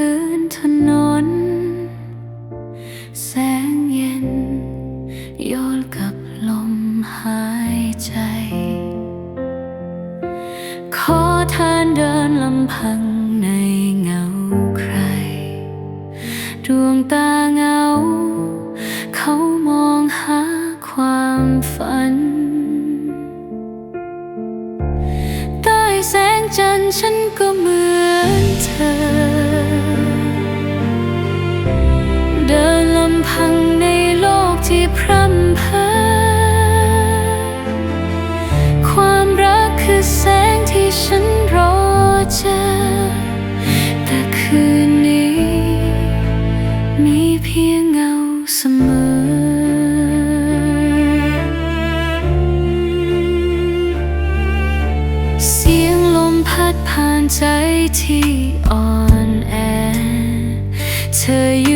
พื้นถนน แสงเย็น โยนกับลมหายใจ ขอทานเดินลำพังในเงาใคร ดวงตาเงา เขามองหาความฝันใต้แสงจันทร์ฉันก็เหมือนเธอ พร่ำเพ้อความรักคือแสงที่ฉันรอเจอ แต่คืนนี้ มีเพียงเงาเสมอเสียงลมพัดผ่านใจที่อ่อนแอ เธออยู่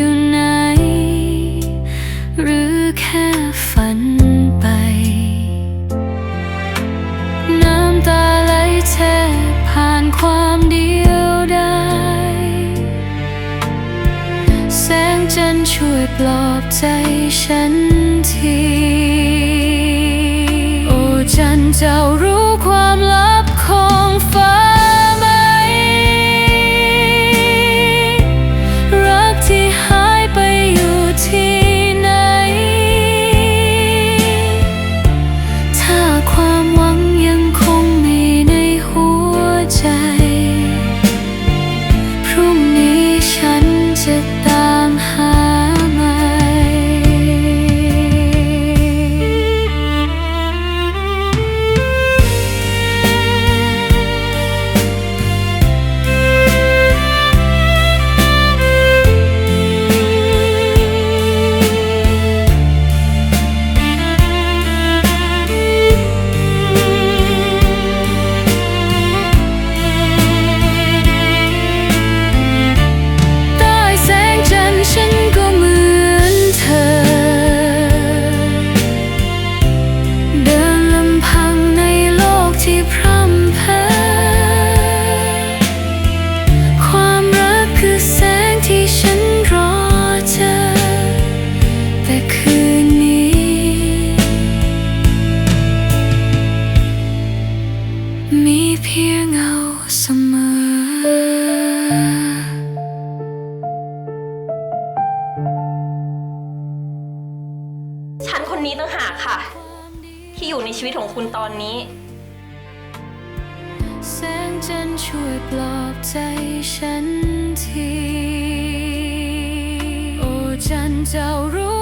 ช่วยปลอบใจฉันที โอ้จันเจ้ารู้ความ ค่ะ ที่อยู่ในชีวิตของคุณตอนนี้ แสงจันทร์ช่วยปลอบใจฉันที โอ้จันทร์เจ้ารู้